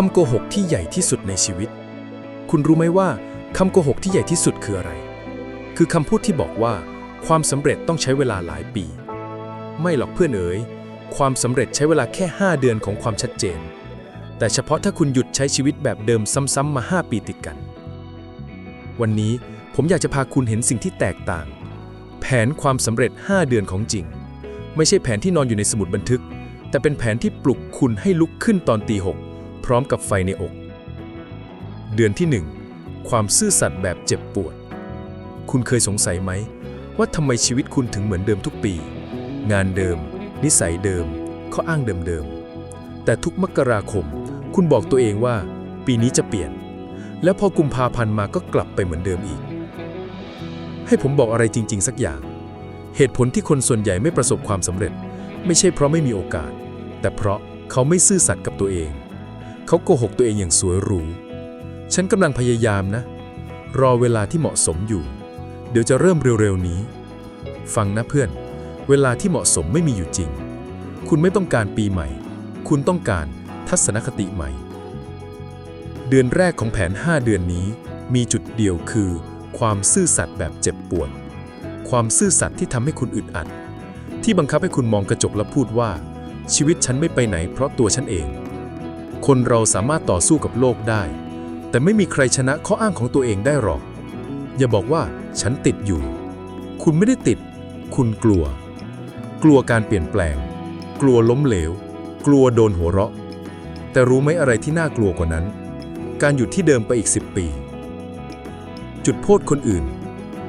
คำโกหกที่ใหญ่ที่สุดในชีวิต คุณรู้ไหมว่าคำโกหกที่ใหญ่ที่สุดคืออะไร คือคำพูดที่บอกว่า ความสำเร็จต้องใช้เวลาหลายปี ไม่หรอกเพื่อนเอ๋ย ความสำเร็จใช้เวลาแค่ 5 เดือนของความชัดเจน แต่เฉพาะถ้าคุณหยุดใช้ชีวิตแบบเดิมซ้ำๆมา 5 ปีติดกัน วันนี้ผมอยากจะพาคุณเห็นสิ่งที่แตกต่าง แผนความสำเร็จ 5 เดือนของจริง ไม่ใช่แผนที่นอนอยู่ในสมุดบันทึก แต่เป็นแผนที่ปลุกคุณให้ลุกขึ้นตอนตีหก ร้อมกับไฟในอก เดือนที่ 1 ความซื่อสัตย์แบบเจ็บปวด คุณเคยสงสัยไหม ว่าทำไมชีวิตคุณถึงเหมือนเดิมทุกปี งานเดิม นิสัยเดิม ข้ออ้างเดิมๆ แต่ทุกมกราคม คุณบอกตัวเองว่า ปีนี้จะเปลี่ยน แล้วพอกุมภาพันธ์มาก็กลับไปเหมือนเดิมอีก ให้ผมบอกอะไรจริง ๆ สักอย่าง เหตุผลที่คนส่วนใหญ่ไม่ประสบความสำเร็จ ไม่ใช่เพราะไม่มีโอกาส แต่เพราะเขาไม่ซื่อสัตย์กับตัวเอง เขาโกหกตัวเองอย่างสวยหรู ฉันกำลังพยายามนะ รอเวลาที่เหมาะสมอยู่ เดี๋ยวจะเริ่มเร็วๆนี้ ฟังนะเพื่อน เวลาที่เหมาะสมไม่มีอยู่จริง คุณไม่ต้องการปีใหม่ คุณต้องการทัศนคติใหม่ เดือนแรกของแผน 5 เดือนนี้ มีจุดเดียวคือ ความซื่อสัตย์แบบเจ็บปวด ความซื่อสัตย์ที่ทำให้คุณอึดอัด ที่บังคับให้คุณมองกระจกและพูดว่า ชีวิตฉันไม่ไปไหนเพราะตัวฉันเอง คนเราสามารถต่อสู้กับโลกได้ แต่ไม่มีใครชนะข้ออ้างของตัวเองได้หรอก อย่าบอกว่าฉันติดอยู่ คุณไม่ได้ติด คุณกลัว กลัวการเปลี่ยนแปลง กลัวล้มเหลว กลัวโดนหัวเราะ แต่รู้ไหมอะไรที่น่ากลัวกว่านั้น การอยู่ที่เดิมไปอีก 10 ปี จุดโทษคนอื่น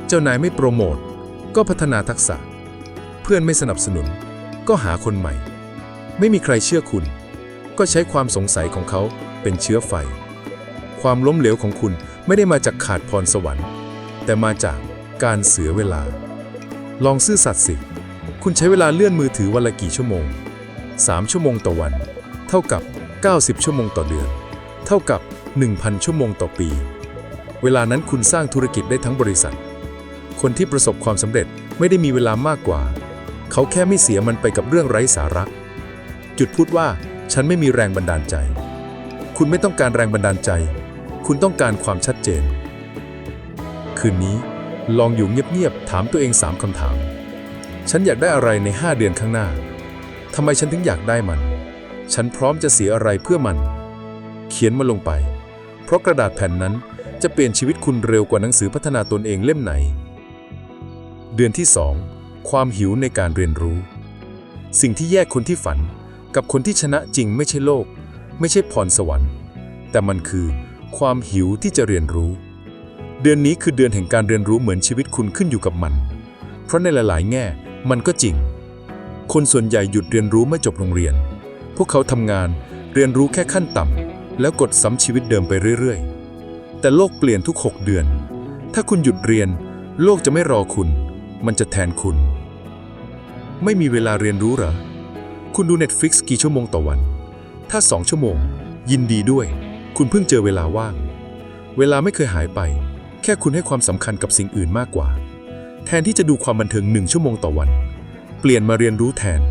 เจ้านายไม่โปรโมท ก็พัฒนาทักษะ เพื่อนไม่สนับสนุน ก็หาคนใหม่ ไม่มีใครเชื่อคุณ ก็ใช้ความสงสัยของเขาเป็นเชื้อไฟ ความล้มเหลวของคุณไม่ได้มาจากขาดพรสวรรค์ แต่มาจากการเสือเวลา ลองซื่อสัตย์สิ คุณใช้เวลาเลื่อนมือถือวันละกี่ชั่วโมง 3 ชั่วโมงต่อวัน เท่ากับ 90 ชั่วโมงต่อเดือน เท่ากับ 1,000 ชั่วโมงต่อปี เวลานั้นคุณสร้างธุรกิจได้ทั้งบริษัท คนที่ประสบความสำเร็จไม่ได้มีเวลามากกว่า เขาแค่ไม่เสียมันไปกับเรื่องไร้สาระ จุดพูดว่า ฉันไม่มีแรงบันดาลใจ คุณไม่ต้องการแรงบันดาลใจ คุณต้องการความชัดเจน คืนนี้ลองอยู่เงียบๆถามตัวเอง3คำถาม ฉันอยากได้อะไรใน 5 เดือนข้างหน้าทำไมฉันถึงอยากได้มัน ฉันพร้อมจะเสียอะไรเพื่อมัน เขียนมันลงไป เพราะกระดาษแผ่นนั้นจะเปลี่ยนชีวิตคุณเร็วกว่าหนังสือพัฒนาตนเองเล่มไหน เดือนที่ 2 ความหิวในการเรียนรู้ สิ่งที่แยกคนที่ฝัน กับคนที่ชนะจริงไม่ใช่โลก ไม่ใช่พรสวรรค์ แต่มันคือความหิวที่จะเรียนรู้ เดือนนี้คือเดือนแห่งการเรียนรู้เหมือนชีวิตคุณขึ้นอยู่กับมัน เพราะในหลาย ๆ แง่มันก็จริง คนส่วนใหญ่หยุดเรียนรู้เมื่อจบโรงเรียน พวกเขาทำงานเรียนรู้แค่ขั้นต่ำแล้วกดซ้ำชีวิตเดิมไปเรื่อย ๆ แต่โลกเปลี่ยนทุก 6 เดือน ถ้าคุณหยุดเรียน โลกจะไม่รอคุณ มันจะแทนคุณ ไม่มีเวลาเรียนรู้หรอ คุณดู Netflix กี่ชั่วโมงต่อวัน ถ้า 2 ชั่วโมง ยินดีด้วย คุณเพิ่งเจอเวลาว่าง เวลาไม่เคยหายไป แค่คุณให้ความสำคัญกับสิ่งอื่นมากกว่า แทนที่จะดูความบันเทิงหนึ่งชั่วโมงต่อวัน เปลี่ยนมาเรียนรู้แทน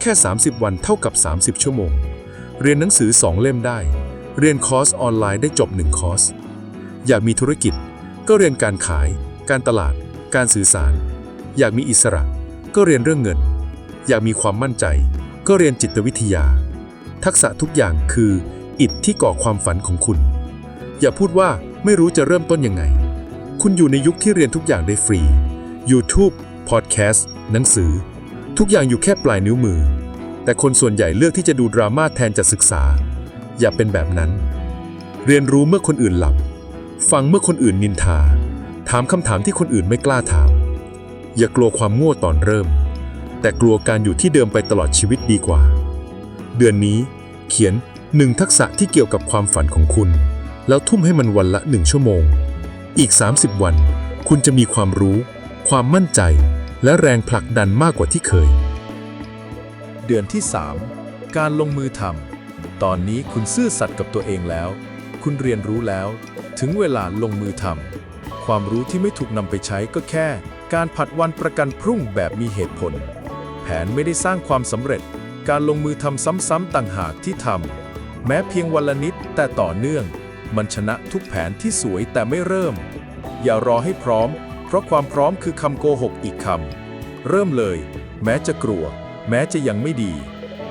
แค่ 30 วันเท่ากับ 30 ชั่วโมง เรียนหนังสือ 2 เล่มได้ เรียนคอร์สออนไลน์ได้จบ 1 คอร์ส อยากมีธุรกิจ ก็เรียนการขาย การตลาด การสื่อสาร อยากมีอิสระ ก็เรียนเรื่องเงิน อยากมีความมั่นใจ ก็เรียนจิตวิทยา ทักษะทุกอย่างคืออิฐที่ก่อความฝันของคุณ อย่าพูดว่าไม่รู้จะเริ่มต้นยังไง คุณอยู่ในยุคที่เรียนทุกอย่างได้ฟรี YouTube Podcast หนังสือ ทุกอย่างอยู่แค่ปลายนิ้วมือ แต่คนส่วนใหญ่เลือกที่จะดูดราม่าแทนจะศึกษา อย่าเป็นแบบนั้น เรียนรู้เมื่อคนอื่นหลับ ฟังเมื่อคนอื่นนินทา ถามคำถามที่คนอื่นไม่กล้าถาม อย่ากลัวความง่วตอนเริ่ม แต่กลัวการอยู่ที่เดิมไปตลอดชีวิตดีกว่า เดือนนี้เขียนหนึ่งทักษะที่เกี่ยวกับความฝันของคุณ แล้วทุ่มให้มันวันละหนึ่งชั่วโมง อีก 30 วัน คุณจะมีความรู้ ความมั่นใจ และแรงผลักดันมากกว่าที่เคย เดือนที่ 3 การลงมือทำตอนนี้คุณซื่อสัตย์กับตัวเองแล้ว คุณเรียนรู้แล้ว ถึงเวลาลงมือทำความรู้ที่ไม่ถูกนำไปใช้ก็แค่ การผัดวันประกันพรุ่งแบบมีเหตุผล นไม่ได้สร้างความสำเร็จ การลงมือทำซ้ำๆต่างหากที่ทำ แม้เพียงวันละนิดแต่ต่อเนื่อง มันชนะทุกแผนที่สวยแต่ไม่เริ่ม อย่ารอให้พร้อม เพราะความพร้อมคือคำโกหกอีกคำ เริ่มเลย แม้จะกลัว แม้จะยังไม่ดี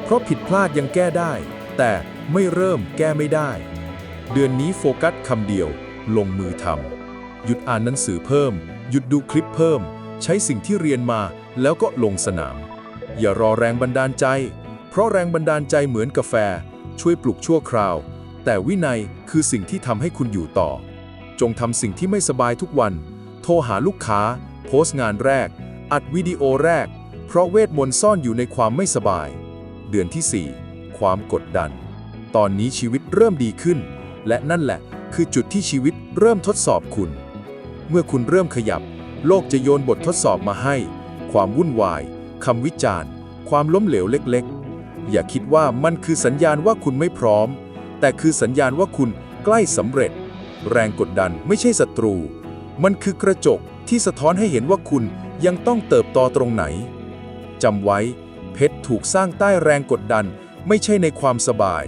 เพราะผิดพลาดยังแก้ได้ แต่ไม่เริ่มแก้ไม่ได้ เดือนนี้โฟกัสคำเดียว ลงมือทำหยุดอ่านหนังสือเพิ่ม หยุดดูคลิปเพิ่ม ใช้สิ่งที่เรียนมาแล้วก็ลงสนาม อย่ารอแรงบันดาลใจ เพราะแรงบันดาลใจเหมือนกาแฟ ช่วยปลุกชั่วคราว แต่วินัยคือสิ่งที่ทำให้คุณอยู่ต่อ จงทำสิ่งที่ไม่สบายทุกวัน โทรหาลูกค้า โพสต์งานแรก อัดวิดีโอแรก เพราะเวทมนต์ซ่อนอยู่ในความไม่สบาย เดือนที่ 4 ความกดดัน ตอนนี้ชีวิตเริ่มดีขึ้น และนั่นแหละ คือจุดที่ชีวิตเริ่มทดสอบคุณ เมื่อคุณเริ่มขยับ โลกจะโยนบททดสอบมาให้ ความวุ่นวาย คำวิจารณ์ ความล้มเหลวเล็กๆ อย่าคิดว่ามันคือสัญญาณว่าคุณไม่พร้อม แต่คือสัญญาณว่าคุณใกล้สำเร็จ แรงกดดันไม่ใช่ศัตรู มันคือกระจกที่สะท้อนให้เห็นว่าคุณยังต้องเติบโตตรงไหนจำไว้ เพชรถูกสร้างใต้แรงกดดันไม่ใช่ในความสบาย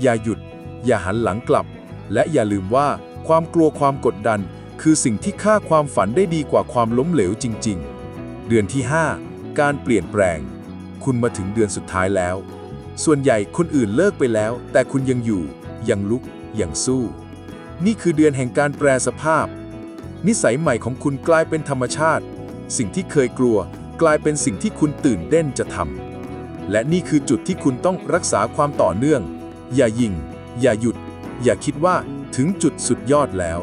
อย่าหยุด อย่าหันหลังกลับ และอย่าลืมว่าความกลัวความกดดัน คือสิ่งที่ฆ่าความฝันได้ดีกว่าความล้มเหลวจริง ๆ เดือนที่ 5 การเปลี่ยนแปลง คุณมาถึงเดือนสุดท้ายแล้ว ส่วนใหญ่คนอื่นเลิกไปแล้ว แต่คุณยังอยู่ ยังลุก ยังสู้ นี่คือเดือนแห่งการแปรสภาพ นิสัยใหม่ของคุณกลายเป็นธรรมชาติ สิ่งที่เคยกลัว กลายเป็นสิ่งที่คุณตื่นเต้นจะทำและนี่คือจุดที่คุณต้องรักษาความต่อเนื่อง อย่ายิง อย่าหยุด อย่าคิดว่าถึงจุดสุดยอดแล้ว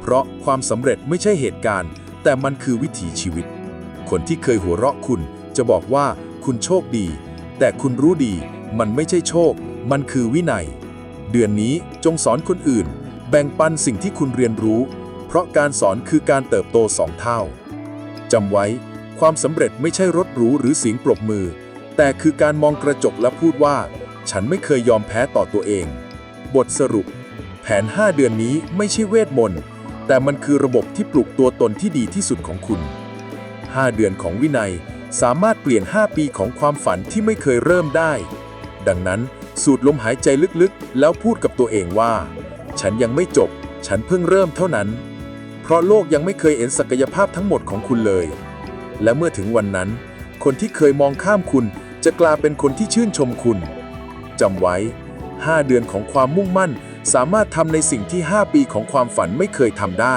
เพราะความสำเร็จไม่ใช่เหตุการณ์ แต่มันคือวิถีชีวิต คนที่เคยหัวเราะคุณ จะบอกว่าคุณโชคดี แต่คุณรู้ดี มันไม่ใช่โชค มันคือวินัย เดือนนี้จงสอนคนอื่น แบ่งปันสิ่งที่คุณเรียนรู้ เพราะการสอนคือการเติบโตสองเท่าจำไว้ ความสำเร็จไม่ใช่รถหรูหรือเสียงปรบมือ แต่คือการมองกระจกและพูดว่า ฉันไม่เคยยอมแพ้ต่อตัวเอง บทสรุป แผน 5 เดือนนี้ไม่ใช่เวทมนต์แต่มันคือระบบที่ปลุกตัวตนที่ดีที่สุดของคุณ 5 เดือนของวินัย สามารถเปลี่ยน 5 ปีของความฝันที่ไม่เคยเริ่มได้ ดังนั้นสูดลมหายใจลึกๆ แล้วพูดกับตัวเองว่า ฉันยังไม่จบ ฉันเพิ่งเริ่มเท่านั้น เพราะโลกยังไม่เคยเห็นศักยภาพทั้งหมดของคุณเลย และเมื่อถึงวันนั้น คนที่เคยมองข้ามคุณจะกลายเป็นคนที่ชื่นชมคุณจำไว้ 5 เดือนของความมุ่งมั่น สามารถทำในสิ่งที่ 5 ปีของความฝันไม่เคยทำได้